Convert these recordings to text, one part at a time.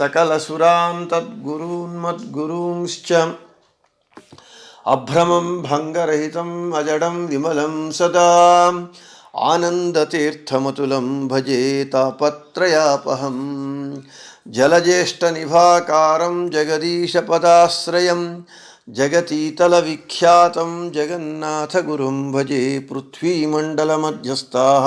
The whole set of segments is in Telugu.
सकलसुरां तद्गुरून्मद्गुरूंश्च अभ्रमं भङ्गरहितम् अजडं विमलं सदा आनन्दतीर्थमतुलं भजे तापत्रयापहं जलज्येष्ठनिभाकारं जगदीशपदाश्रयं जगतीतलविख्यातं जगन्नाथगुरुं भजे पृथ्वीमण्डलमध्यस्थाः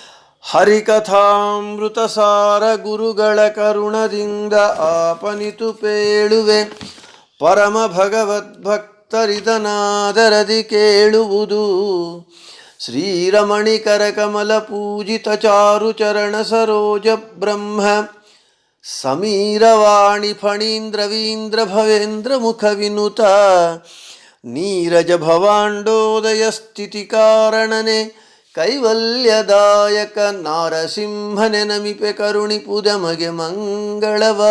ಹರಿಕಥಾಮೃತಸಾರ ಗುರುಗಳ ಕರುಣದಿಂದ ಆಪನಿತು ಪೇಳುವೆ. ಪರಮ ಭಗವದ್ಭಕ್ತರಿದನಾದರದಿ ಕೇಳುವುದು. ಶ್ರೀರಮಣಿಕರ ಕಮಲ ಪೂಜಿತ ಚಾರು ಚರಣ ಸರೋಜ ಬ್ರಹ್ಮ. ಸಮೀರವಾಣಿ ಫಣೀಂದ್ರವೀಂದ್ರ ಭವೇಂದ್ರ ಮುಖ ವಿನುತ. ನೀರಜ ಭವಾಂಡೋದಯ ಸ್ಥಿತಿ ಕಾರಣನೆ. ಕೈವಲ್ಯದಾಯಕ ನಾರಸಿಂಹನೆ ನಮಿಪೆ ಕರುಣಿಪುದಮಗೆ ಮಂಗಳವ.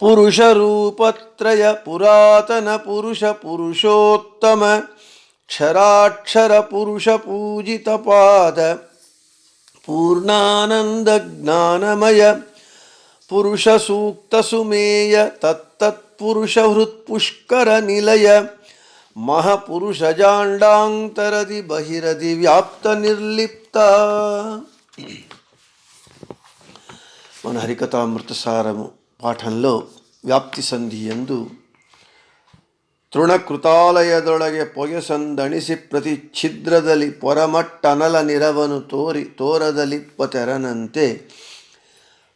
ಪುರುಷ ರೂಪತ್ರಯ ಪುರಾತನ ಪುರುಷ ಪುರುಷೋತ್ತಮ, ಕ್ಷರಾಕ್ಷರ ಪುರುಷ ಪೂಜಿತ ಪಾದ, ಪೂರ್ಣಾನಂದ ಜ್ಞಾನಮಯ, ಪುರುಷ ಸೂಕ್ತ ಸುಮೇಯ, ತತ್ತತ್ಪುರುಷ ಹೃತ್ಪುಷ್ಕರ ನಿಲಯ ಮಹಾಪುರುಷ ಜಾಂಡಾಂತರದಿ ಬಹಿರದಿ ವ್ಯಾಪ್ತ నిర్లిప్త మన హరికథామృతసారము పాఠంలో వ్యాప్తి సంధి ఎందు ತೃಣಕೃತಾಲಯದೊಳಗೆ ಪೊಯಸಂದಣಿಸಿ ಪ್ರತಿ ಛಿದ್ರದಲ್ಲಿ ಪೊರಮಟ್ಟನಲ ನಿರವನು ತೋರಿ ತೋರದಲಿಪ್ಪ ತೆರನಂತೆ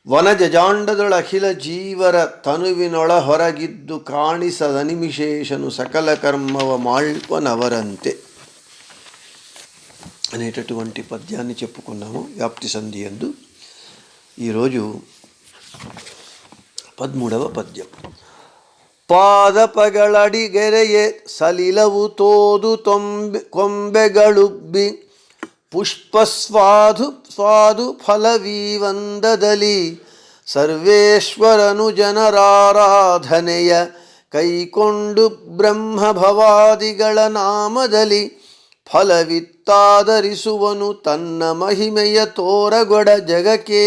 ವನಜಜಾಂಡದೊಳ ಅಖಿಲ ಜೀವರ ತನುವಿನೊಳ ಹೊರಗಿದ್ದು ಕಾಣಿಸದನಿಮಿಶೇಷನು సకల కర్మవ మాళ్పనవరంతే అనేటటువంటి పద్యాన్ని చెప్పుకున్నాము వ్యాప్తి సంధి ఎందు ఈరోజు పదమూడవ పద్యం ಪಾದಪಗಳಡಿಗೆರೆಯೆ ಸಲಿಲವು ತೋದು ತೊಂಬೆ ಕೊಂಬೆಗಳುಬ್ಬಿ ಪುಷ್ಪ ಸ್ವಾಧು ಸ್ವಾದು ಫಲವೀವಂದದಲ್ಲಿ ಸರ್ವೇಶ್ವರನು ಜನರಾರಾಧನೆಯ ಕೈಕೊಂಡು ಬ್ರಹ್ಮ ಭವಾದಿಗಳ ನಾಮದಲ್ಲಿ ಫಲವಿತ್ತಾದರಿಸುವನು ತನ್ನ ಮಹಿಮೆಯ ತೋರಗೊಡ ಜಗಕ್ಕೆ.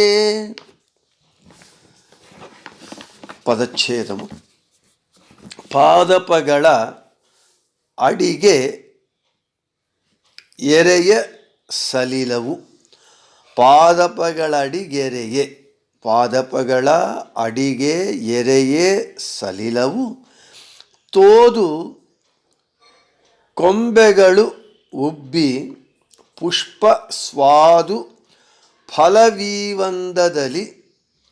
ಪದಚ್ಛೇದము ಪಾದಪಗಳ ಅಡಿಗೆ ಎರೆಯ ಸಲಿಲವು ಪಾದಪಗಳ ಅಡಿಗೆರೆಯೆ. ಪಾದಪಗಳ ಅಡಿಗೆ ಎರೆಯೇ ಸಲಿಲವು. ತೋದು ಕೊಂಬೆಗಳು ಉಬ್ಬಿ ಪುಷ್ಪ ಸ್ವಾದು ಫಲವೀವಂದದಲ್ಲಿ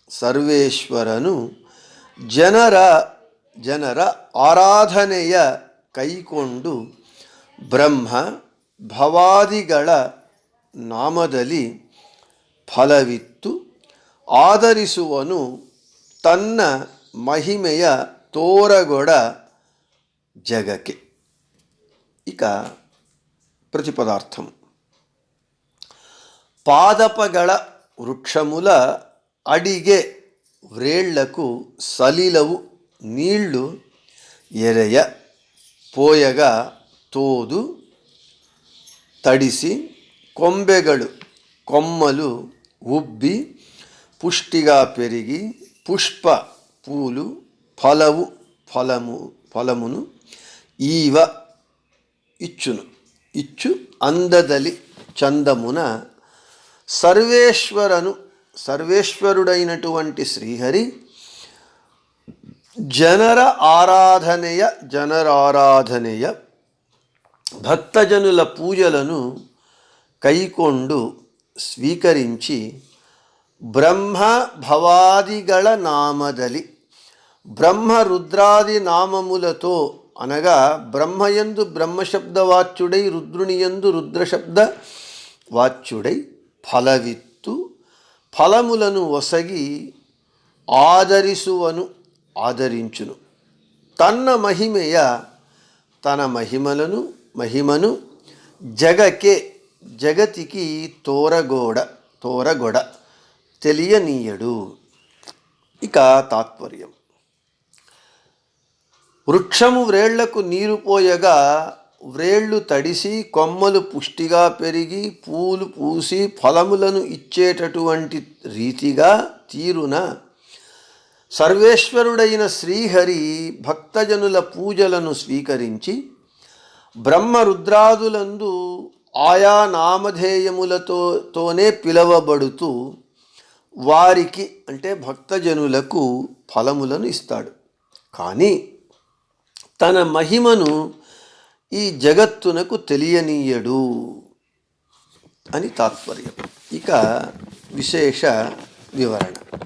ಸರ್ವೇಶ್ವರನು ಜನರ ಜನರ ಆರಾಧನೆಯ ಕೈಕೊಂಡು ಬ್ರಹ್ಮ ಭವಾದಿಗಳ ನಾಮದಲ್ಲಿ ಫಲವಿತ್ತು ಆಧರಿಸುವನು ತನ್ನ ಮಹಿಮೆಯ ತೋರಗೊಡ జగకి ఇక ప్రతిపదార్థం పాదపగళ వృక్షముల అడిగే వ్రేళ్లకు సలిలవు నీళ్లు ఎరయ పోయగా తోదు తడిసి కొంబెగడు కొమ్మలు ఉబ్బి పుష్టిగా పెరిగి పుష్ప పూలు ఫలవు ఫలము ఫలమును ఈవ ఇచ్చును ఇచ్చు అందదలి చందమున సర్వేశ్వరను సర్వేశ్వరుడైనటువంటి శ్రీహరి ಜನರ ఆరాధనయ ಜನರಾರಾಧನೆಯ భక్తజనుల పూజలను కైకొండు స్వీకరించి బ్రహ్మ భవాదిగళ నామదలి బ్రహ్మ రుద్రాది నామములతో అనగా బ్రహ్మయందు బ్రహ్మశబ్దవాచ్యుడై రుద్రునియందు రుద్రశబ్ద వాచ్యుడై ఫలవిత్తు ఫలములను ఒసగి ఆదరిసువను ఆదరించును. తన్న మహిಮೆಯ తన మహిమలను మహిమను జగకే జగతికి తోరగోడ తోరగొడ తెలియనీయడు. ఇక తాత్పర్యం. వృక్షము వ్రేళ్ళకు నీరు పోయగా వ్రేళ్ళు తడిసి కొమ్మలు పుష్టిగా పెరిగి పూలు పూసి ఫలములను ఇచ్చేటటువంటి రీతిగా తీరున సర్వేశ్వరుడైన శ్రీహరి భక్తజనుల పూజలను స్వీకరించి బ్రహ్మ రుద్రాదులందు ఆయా నామధేయములతోనే పిలవబడుతూ వారికి అంటే భక్తజనులకు ఫలములను ఇస్తాడు. కానీ తన మహిమను ఈ జగత్తునకు తెలియనీయడు అని తాత్పర్యం. ఇక విశేష వివరణ.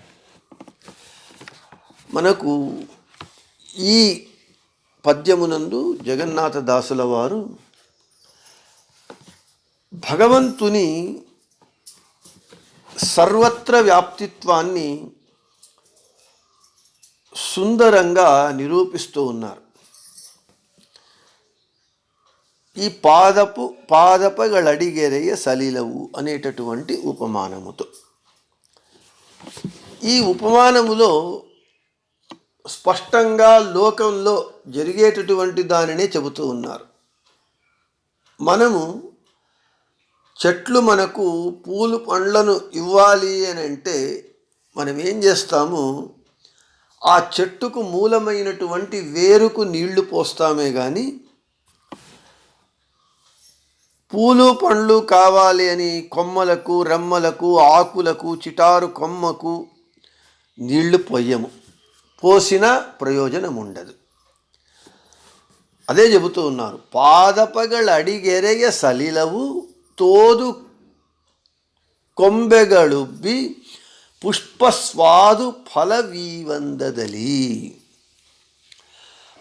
మనకు ఈ పద్యమునందు జగన్నాథదాసుల వారు భగవంతుని సర్వత్ర వ్యాప్తిత్వాన్ని సుందరంగా నిరూపిస్తూ ఉన్నారు. ఈ పాదపు పాదపగళడిగెరయ సలీలవు అనేటటువంటి ఉపమానముతో. ఈ ఉపమానములో స్పష్టంగా లోకంలో జరిగేటటువంటి దానినే చెబుతూ ఉన్నారు. మనము చెట్లు మనకు పూలు పండ్లను ఇవ్వాలి అని అంటే మనం ఏం చేస్తాము? ఆ చెట్టుకు మూలమైనటువంటి వేరుకు నీళ్ళు పోస్తామే కానీ పూలు పండ్లు కావాలి అని కొమ్మలకు రెమ్మలకు ఆకులకు చిటారు కొమ్మకు నీళ్ళు పొయ్యము పోసిన ప్రయోజనం ఉండదు. అదే చెబుతూ ఉన్నారు. పాదపగలు అడిగెరెయ సలిలవు తోదు ಕೊಂಬೆಗಳುಬ್ಬಿ పుష్పస్వాదు ఫలవీవందదలి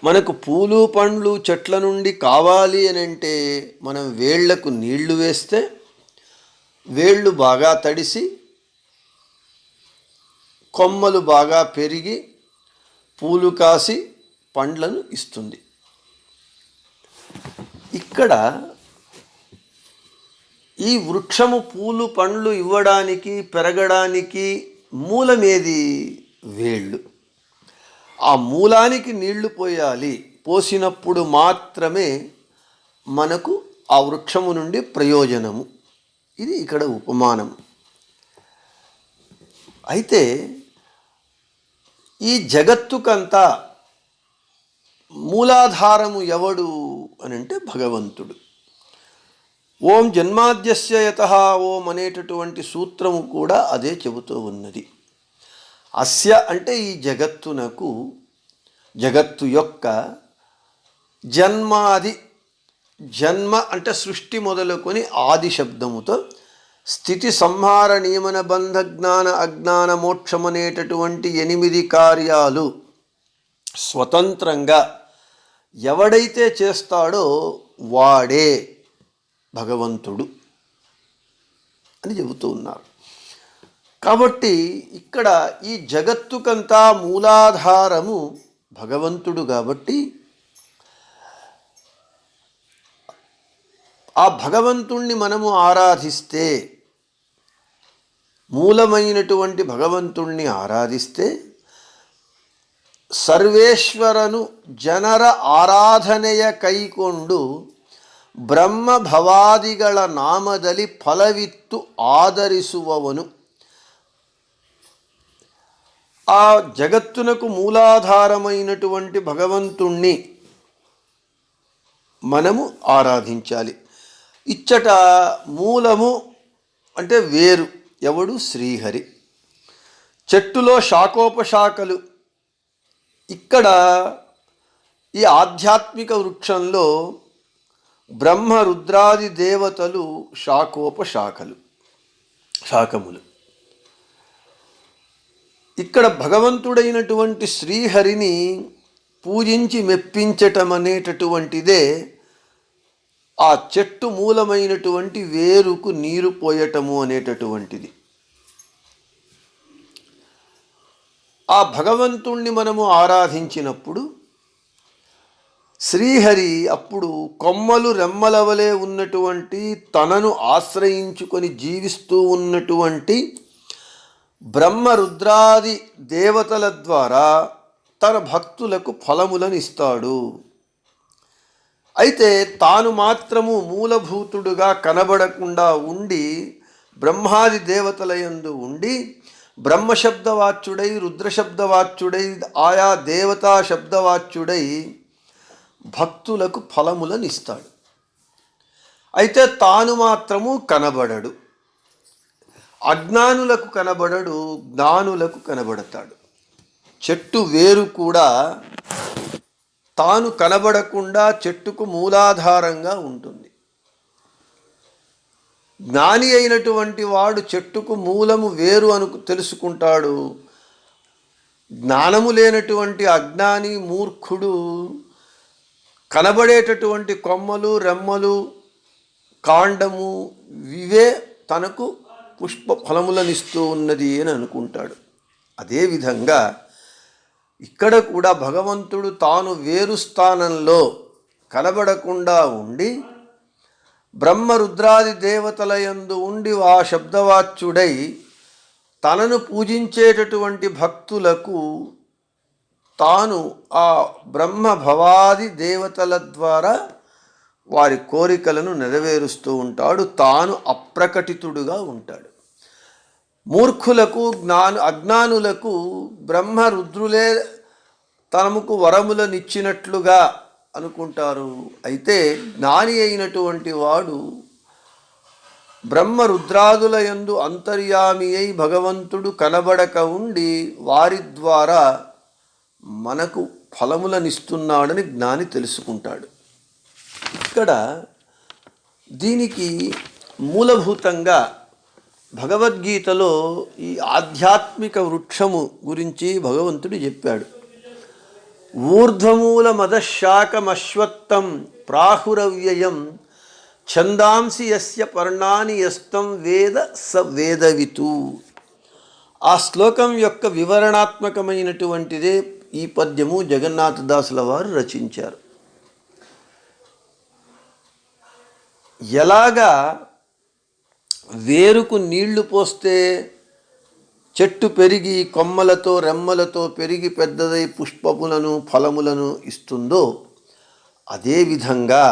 మనకు పూలు పండ్లు చెట్ల నుండి కావాలి అని అంటే మనం వేళ్లకు నీళ్లు వేస్తే వేళ్ళు బాగా తడిసి కొమ్మలు బాగా పెరిగి పూలు కాసి పండ్లను ఇస్తుంది ఇక్కడ ఈ వృక్షము పూలు పండ్లు ఇవ్వడానికి పెరగడానికి మూలమేది? వేళ్ళు. ఆ మూలానికి నీళ్ళు పోయాలి. పోసినప్పుడు మాత్రమే మనకు ఆ వృక్షము నుండి ప్రయోజనము. ఇది ఇక్కడ ఉపమానం. అయితే ఈ జగత్తుకంతా మూలాధారము ఎవడు అని అంటే భగవంతుడు. ఓం జన్మాద్యస్య యత ఓం అనేటటువంటి సూత్రము కూడా అదే చెబుతూ ఉన్నది. అస్య అంటే ఈ జగత్తునకు జగత్తు యొక్క జన్మాది జన్మ అంటే సృష్టి మొదలుకొని ఆది శబ్దముతో స్థితి సంహార నియమన బంధ జ్ఞాన అజ్ఞాన మోక్షమనేటటువంటి ఎనిమిది కార్యాలు స్వతంత్రంగా ఎవడైతే చేస్తాడో వాడే. భగవంతుడు అని చెబుతూ ఉన్నారు కాబట్టి ఇక్కడ ఈ జగత్తుకంతా మూలాధారము భగవంతుడు కాబట్టి ఆ భగవంతుణ్ణి మనము ఆరాధిస్తే మూలమైనటువంటి భగవంతుణ్ణి ఆరాధిస్తే సర్వేశ్వరను ಜನರ ಆರಾಧನೆಯ ಕೈಕೊಂಡು ಬ್ರಹ್ಮ ಭವಾದಿಗಳ ನಾಮದಲ್ಲಿ ಫಲವಿತ್ತು ಆಧರಿಸುವವನು ఆ జగత్తునకు మూలాధారమైనటువంటి భగవంతుణ్ణి మనము ఆరాధించాలి ఇచ్చట మూలము అంటే వేరు ఎవడు శ్రీహరి చెట్టులో శాఖోపశాఖలు ఇక్కడ ఈ ఆధ్యాత్మిక వృక్షంలో బ్రహ్మ రుద్రాది దేవతలు శాఖోపశాఖలు శాఖములు. ఇక్కడ భగవంతుడైనటువంటి శ్రీహరిని పూజించి మెప్పించటం అనేటటువంటిదే ఆ చెట్టు మూలమైనటువంటి వేరుకు నీరు పోయటము అనేటటువంటిది. ఆ భగవంతుణ్ణి మనము ఆరాధించినప్పుడు శ్రీహరి అప్పుడు కొమ్మలు రెమ్మలవలే ఉన్నటువంటి తనను ఆశ్రయించుకొని జీవిస్తూ ఉన్నటువంటి బ్రహ్మ రుద్రాది దేవతల ద్వారా తన భక్తులకు ఫలములను ఇస్తాడు. అయితే తాను మాత్రము మూలభూతుడుగా కనబడకుండా ఉండి బ్రహ్మాది దేవతల యందు ఉండి బ్రహ్మశబ్దవాచ్యుడై రుద్రశబ్దవాచ్యుడై ఆయా దేవతా శబ్దవాచ్యుడై భక్తులకు ఫలములను ఇస్తాడు అయితే తాను మాత్రము కనబడడు. అజ్ఞానులకు కనబడడు జ్ఞానులకు కనబడతాడు. చెట్టు వేరు కూడా తాను కనబడకుండా చెట్టుకు మూలాధారంగా ఉంటుంది. జ్ఞాని అయినటువంటి వాడు చెట్టుకు మూలము వేరు అను తెలుసుకుంటాడు. జ్ఞానము లేనటువంటి అజ్ఞాని మూర్ఖుడు కనబడేటటువంటి కొమ్మలు రెమ్మలు కాండము ఇవే తనకు పుష్ప ఫలములనిస్తూ ఉన్నది అని అనుకుంటాడు. అదేవిధంగా ఇక్కడ కూడా భగవంతుడు తాను వేరు స్థానంలో కనబడకుండా ఉండి బ్రహ్మ రుద్రాది దేవతల యందు ఉండి ఆ శబ్దవాచ్యుడై తనను పూజించేటటువంటి భక్తులకు తాను ఆ బ్రహ్మ భవాది దేవతల ద్వారా వారి కోరికలను నెరవేరుస్తూ ఉంటాడు. తాను అప్రకటితుడుగా ఉంటాడు. మూర్ఖులకు జ్ఞాను అజ్ఞానులకు బ్రహ్మ రుద్రులే తనముకు వరములనిచ్చినట్లుగా అనుకుంటారు. అయితే జ్ఞాని అయినటువంటి వాడు బ్రహ్మ రుద్రాదుల యందు అంతర్యామి అయి భగవంతుడు కనబడక ఉండి వారి ద్వారా మనకు ఫలములనిస్తున్నాడని జ్ఞాని తెలుసుకుంటాడు. ఇక్కడ దీనికి మూలభూతంగా భగవద్గీతలో ఈ ఆధ్యాత్మిక వృక్షము గురించి భగవంతుడు చెప్పాడు. ఊర్ధ్వమూల మదశాకమశ్వత్థం ప్రాహురవ్యయం ఛందాంసి యస్య పర్ణాని యస్తం వేద స వేదవితు. ఆ శ్లోకం యొక్క వివరణాత్మకమైనటువంటిదే ఈ పద్యము జగన్నాథదాసుల వారు రచించారు. ఎలాగా వేరుకు నీళ్ళు పోస్తే చెట్టు పెరిగి కొమ్మలతో రెమ్మలతో పెరిగి పెద్దదై పుష్పములను ఫలములను ఇస్తుందో అదేవిధంగా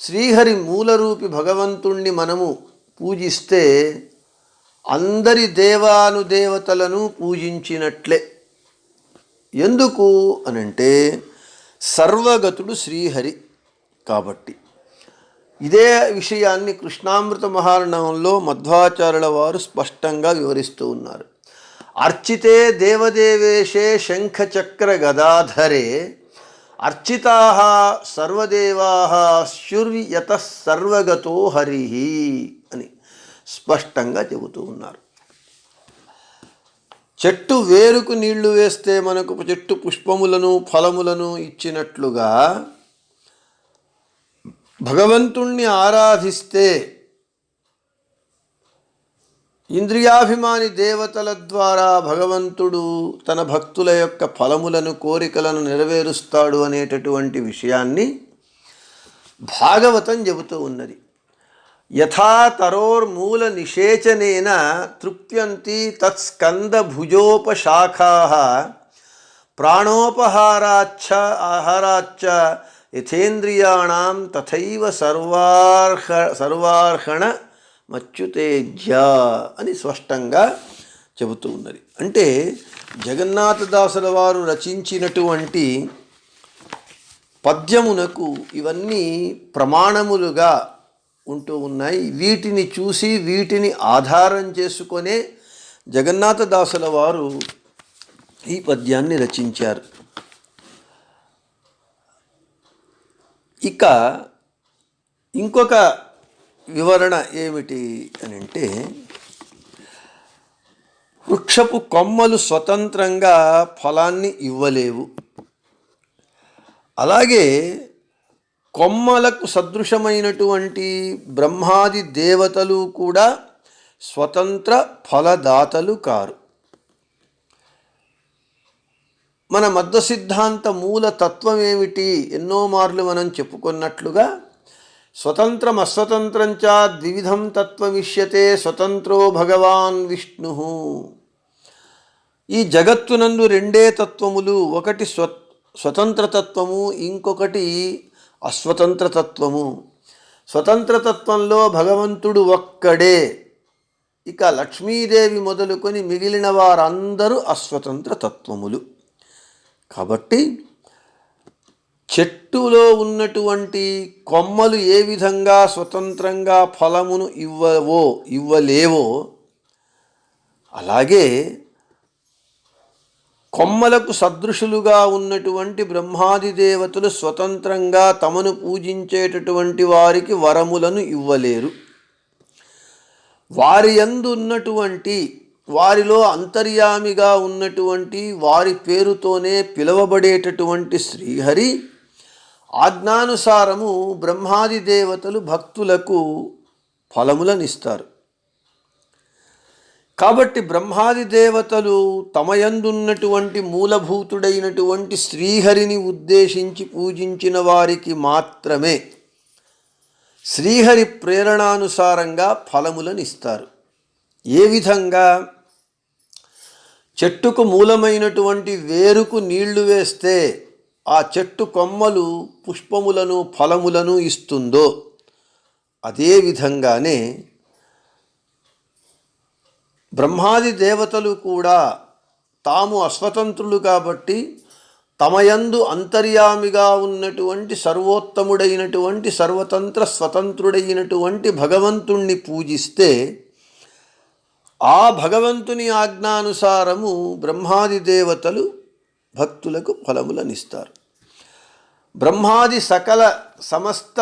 శ్రీహరి మూలరూపి భగవంతుణ్ణి మనము పూజిస్తే అందరి దేవానుదేవతలను పూజించినట్లే. ఎందుకు అనంటే సర్వగతుడు శ్రీహరి కాబట్టి. ఇదే విషయాన్ని కృష్ణామృత మహారణంలో మధ్వాచార్యుల వారు స్పష్టంగా వివరిస్తూ ఉన్నారు. అర్చితే దేవదేవేశే శంఖచక్ర గదాధరే అర్చితా సర్వదేవా శుర్యత సర్వగతో హరి అని స్పష్టంగా చెబుతూ ఉన్నారు. చెట్టు వేరుకు నీళ్ళు వేస్తే మనకు చెట్టు పుష్పములను ఫలములను ఇచ్చినట్లుగా భగవంతుణ్ణి ఆరాధిస్తే ఇంద్రియాభిమాని దేవతల ద్వారా భగవంతుడు తన భక్తుల యొక్క ఫలములను కోరికలను నెరవేరుస్తాడు అనేటటువంటి విషయాన్ని భాగవతం చెబుతూ ఉన్నది. యథా తరోర్మూల నిషేచనేన తృప్యంతి తత్స్కందభుజోపశాఖా ప్రాణోపహారాచ్చ ఆహారాచ్చ యథేంద్రియాణం తథైవ సర్వార్హ సర్వార్హణ మచ్యుతేజ్య అని స్పష్టంగా చెబుతూ ఉన్నది. అంటే జగన్నాథదాసుల వారు రచించినటువంటి పద్యమునకు ఇవన్నీ ప్రమాణములుగా ఉంటూ ఉన్నాయి. వీటిని చూసి వీటిని ఆధారం చేసుకొనే జగన్నాథదాసుల వారు ఈ పద్యాన్ని రచించారు. ఇక ఇంకొక వివరణ ఏమిటి అని అంటే వృక్షపు కొమ్మలు స్వతంత్రంగా ఫలాన్ని ఇవ్వలేవు. అలాగే కొమ్మలకు సదృశమైనటువంటి బ్రహ్మాది దేవతలు కూడా స్వతంత్ర ఫలదాతలు కారు. మన మధ్య సిద్ధాంత మూల తత్వం ఏమిటి ఎన్నో మార్లు మనం చెప్పుకున్నట్లుగా స్వతంత్రం అస్వతంత్రం చ ద్విధం తత్వమిష్యతే స్వతంత్రో భగవాన్ విష్ణు. ఈ జగత్తునందు రెండే తత్వములు ఒకటి స్వ స్వతంత్రతత్వము ఇంకొకటి అస్వతంత్ర తత్వము భగవంతుడు ఒక్కడే. ఇక లక్ష్మీదేవి మొదలుకొని మిగిలిన వారందరూ అస్వతంత్ర తత్వములు కాబట్టి చెట్టులో ఉన్నటువంటి కొమ్మలు ఏ విధంగా స్వతంత్రంగా ఫలమును ఇవ్వవో ఇవ్వలేవో అలాగే కొమ్మలకు సదృశులుగా ఉన్నటువంటి బ్రహ్మాది దేవతలు స్వతంత్రంగా తమను పూజించేటటువంటి వారికి వరములను ఇవ్వలేరు. వారి యందు ఉన్నటువంటి వారిలో అంతర్యామిగా ఉన్నటువంటి వారి పేరుతోనే పిలువబడేటటువంటి శ్రీహరి ఆజ్ఞానుసారము బ్రహ్మాది దేవతలు భక్తులకు ఫలములనిస్తారు. కాబట్టి బ్రహ్మాది దేవతలు తమయందున్నటువంటి మూలభూతుడైనటువంటి శ్రీహరిని ఉద్దేశించి పూజించిన వారికి మాత్రమే శ్రీహరి ప్రేరణానుసారంగా ఫలములను ఇస్తారు. ఏ విధంగా? చెట్టుకు మూలమైనటువంటి వేరుకు నీళ్ళు వేస్తే ఆ చెట్టు కొమ్మలు పుష్పములను ఫలములను ఇస్తుందో అదే విధంగానే బ్రహ్మాది దేవతలు కూడా తాము అస్వతంత్రులు కాబట్టి తమయందు అంతర్యామిగా ఉన్నటువంటి సర్వోత్తముడైనటువంటి సర్వతంత్ర స్వతంత్రుడైనటువంటి భగవంతుణ్ణి పూజిస్తే ఆ భగవంతుని ఆజ్ఞానుసారము బ్రహ్మాది దేవతలు భక్తులకు ఫలములనిస్తారు. బ్రహ్మాది సకల సమస్త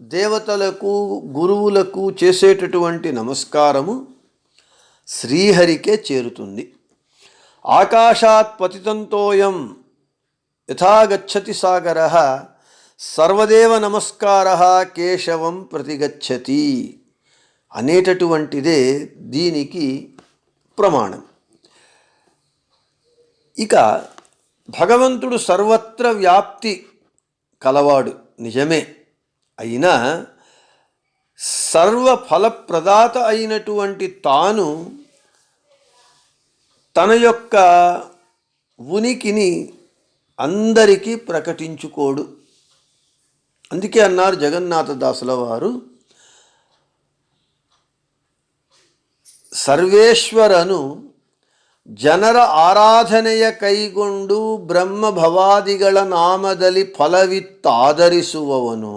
దేవతలకు గురువులకు చేసేటటువంటి నమస్కారము శ్రీహరికే చేరుతుంది. ఆకాశాత్ పతితంతోయం యథాగచ్చతి సాగర సర్వదేవ నమస్కార కేశవం ప్రతిగచ్చతి అనేటటువంటిదే దీనికి ప్రమాణం. ఇక భగవంతుడు సర్వత్ర వ్యాప్తి కలవాడు నిజమే అయినా సర్వ ఫలప్రదాత అయినటువంటి తాను తన యొక్క ఉనికిని అందరికీ ప్రకటించుకోడు అందుకే అన్నారు జగన్నాథదాసుల వారు ಸರ್ವೇಶ್ವರನು ಜನರ ಆರಾಧನೆಯ ಕೈಗೊಂಡು ಬ್ರಹ್ಮ ಭವಾದಿಗಳ ನಾಮದಲ್ಲಿ ಫಲವಿತ್ತಾದರಿಸುವವನು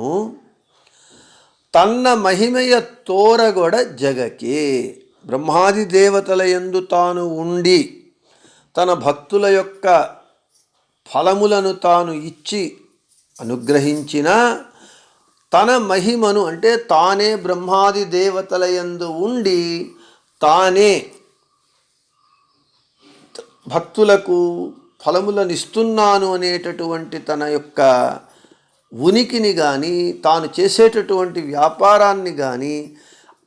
ತನ್ನ ಮಹಿಮೆಯ ತೋರಗೊಡ జగకే బ్రహ్మాది దేవతల యందు తాను ఉండి తన భక్తుల యొక్క ఫలములను తాను ఇచ్చి అనుగ్రహించిన తన మహిమను అంటే తానే బ్రహ్మాది దేవతల యందు ఉండి తానే భక్తులకు ఫలములను ఇస్తున్నాను అనేటటువంటి తన యొక్క ఉనికిని కానీ తాను చేసేటటువంటి వ్యాపారాన్ని కానీ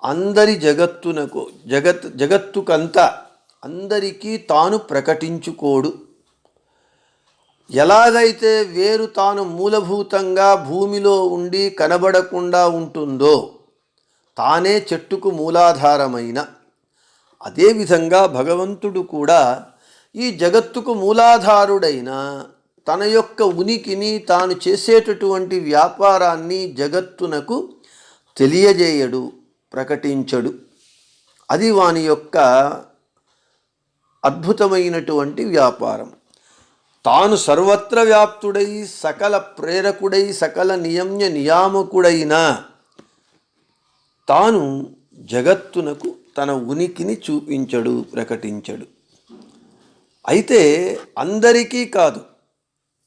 అందరి జగత్తునకు జగత్ జగత్తుకంతా అందరికీ తాను ప్రకటించుకోడు. ఎలాగైతే వేరు తాను మూలభూతంగా భూమిలో ఉండి కనబడకుండా ఉంటుందో తానే చెట్టుకు మూలాధారమైన. అదేవిధంగా భగవంతుడు కూడా ఈ జగత్తుకు మూలాధారుడైన తన యొక్క ఉనికిని తాను చేసేటటువంటి వ్యాపారాన్ని జగత్తునకు తెలియజేయడు ప్రకటించడు. అది వాని యొక్క అద్భుతమైనటువంటి వ్యాపారం. తాను సర్వత్ర వ్యాప్తుడై సకల ప్రేరకుడై సకల నియమ్య నియామకుడైన తాను జగత్తునకు తన ఉనికిని చూపించడు ప్రకటించడు. అయితే అందరికీ కాదు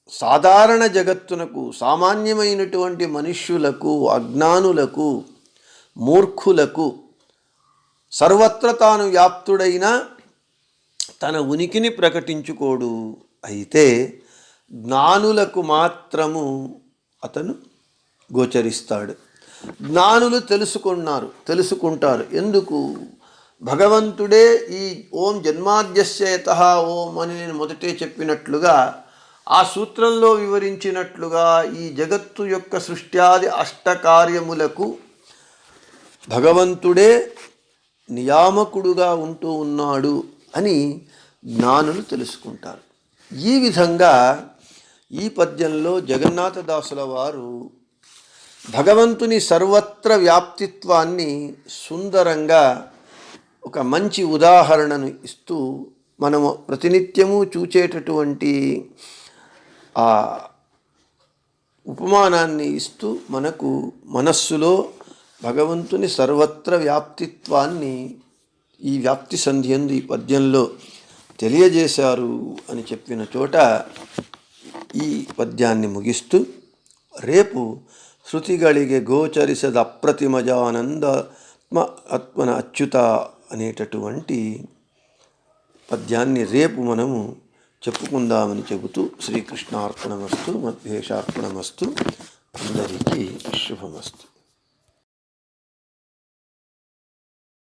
సాధారణ జగత్తునకు సామాన్యమైనటువంటి మనుష్యులకు అజ్ఞానులకు మూర్ఖులకు సర్వత్ర తాను వ్యాప్తుడైన తన ఉనికిని ప్రకటించుకోడు అయితే జ్ఞానులకు మాత్రము అతను గోచరిస్తాడు. జ్ఞానులు తెలుసుకున్నారు తెలుసుకుంటారు. ఎందుకు? భగవంతుడే ఈ ఓం జన్మాద్యశ్చేత ఓం అని నేను మొదటే చెప్పినట్లుగా ఆ సూత్రంలో వివరించినట్లుగా ఈ జగత్తు యొక్క సృష్ట్యాది అష్టకార్యములకు భగవంతుడే నియామకుడుగా ఉంటూ ఉన్నాడు అని జ్ఞానులు తెలుసుకుంటారు. ఈ విధంగా ఈ పద్యంలో జగన్నాథదాసుల వారు భగవంతుని సర్వత్ర వ్యాప్తిత్వాన్ని సుందరంగా ఒక మంచి ఉదాహరణను ఇస్తూ మనము ప్రతినిత్యము చూచేటటువంటి ఆ ఉపమానాన్ని ఇస్తూ మనకు మనస్సులో భగవంతుని సర్వత్ర వ్యాప్తిత్వాన్ని ఈ వ్యాప్తి సంధి ఎందు ఈ పద్యంలో తెలియజేశారు అని చెప్పిన చోట ఈ పద్యాన్ని ముగిస్తూ రేపు శృతిగళిగే గోచరిసద అప్రతిమజానందాత్మ ఆత్మన అచ్యుత అనేటటువంటి పద్యాన్ని రేపు మనము చెప్పుకుందామని చెబుతూ శ్రీకృష్ణార్పణమస్తు మధ్యేషార్పణమస్తు అందరికీ శుభమస్తు.